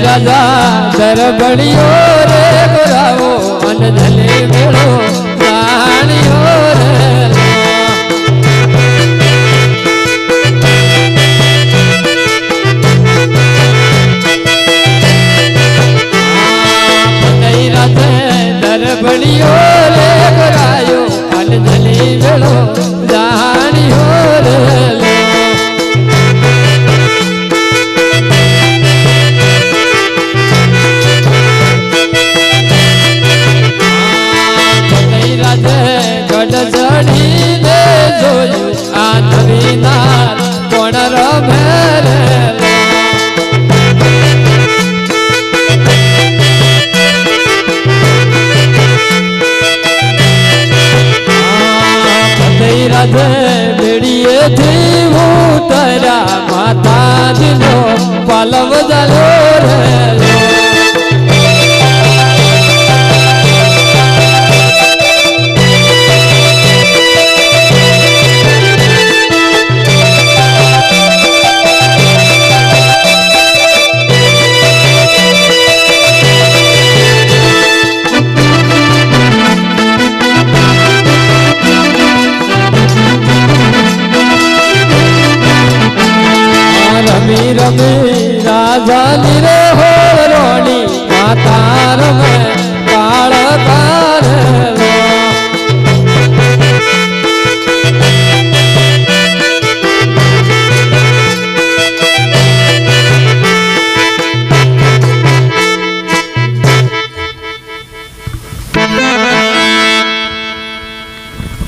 રાજા દરબડિયો રે બોલાવો અન ધલે મેળો. ગઢ ચડીને જોયું. આ નવી નાર કોણ રમે રે? રાતે બેડીએથી ઉતર્યા. માતાજીનો પાલવ જલ્યો રે. રમી રમી રાજાની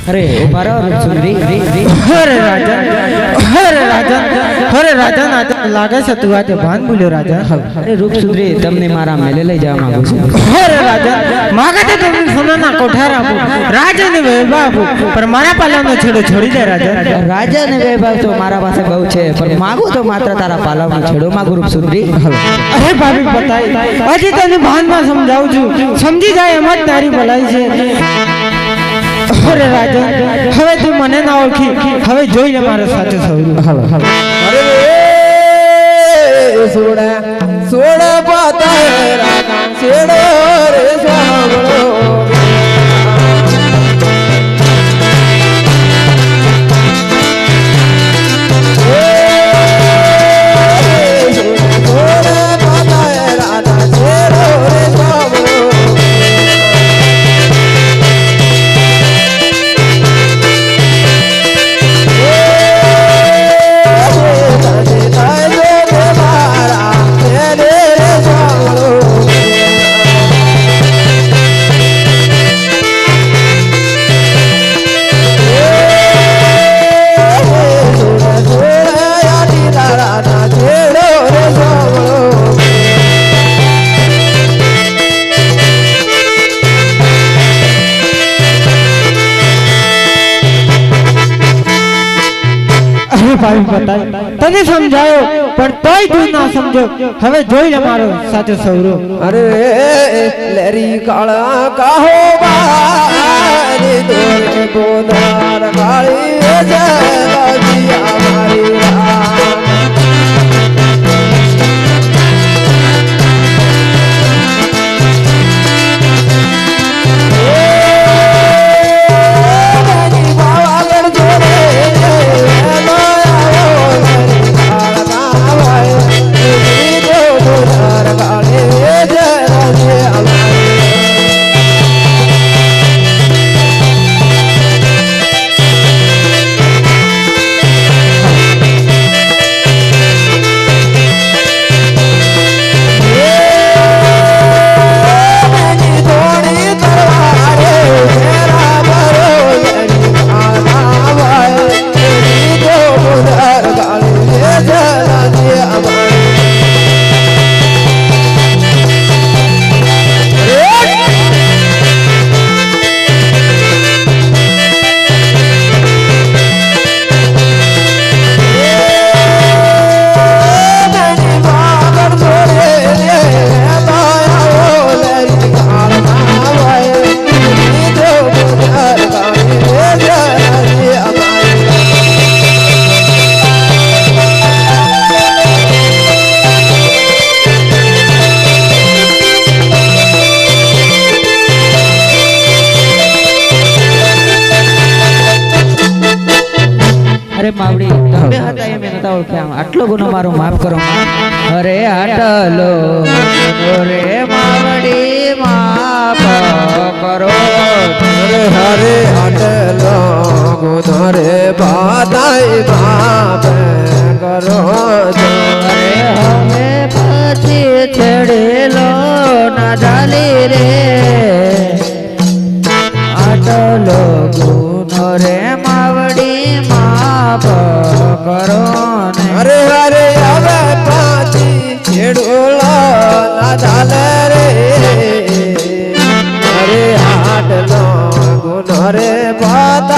અરે સુંદરી અરે રાજા અરે રાજા અરે રાજા ના લાગે છે તું આજે ભાન ભૂલ્યો રાજા. અરે રૂપ સુંદરી તમને મારા મેલે લઈ જવા માંગુ છું. અરે રાજા માગે તો તમને સોનાના કોઠાર રાજા રાજાને વહેવા આપો પણ મારા પાલાનો છેડો છોડી દે રાજા. રાજા ને વૈભવ તો મારા પાસે બહુ છે પણ માગું તો માત્ર તારા પાલવનો છેડો. માંગુ રૂપ સુંદરી અરે ભાભી બતાય. હજી તને ભાનમાં સમજાવું છું. સમજી જાય એમ જ તારી ભલાઈ છે. અરે રાજા હવે તું મને ના ઓળખી. હવે જોઈ લે મારો સાચો સૌરું અરે સોડા સોડા પાતા રાજા છેડો રે સાંભળો અરે ભાભી બતાય તને સમજાયો, પણ તોય તું ના સમજો. હવે જોઈ લે મારો સાચો સૌરો અરે, લેરી કાળા કાહો બારી, દોર બોદાર કાળી જય બાજી મારી અરે માવડી તમે હતા એમ નતા ઓળખ્યા આટલો ગુનો મારો માફ કરો અરે આટલો રે માવડી માફ કરો. હરે હરે આટલો ગુનો રે બાધાય માફ કરો. અરે હવે પછી છેડેલો ના ચાલી રે. આટલો ગુનો રે કરો ને અરે હરે હવે પાછી છેડુલો ના ચાલે રે. હરે આટલો ગુનો રે બાપ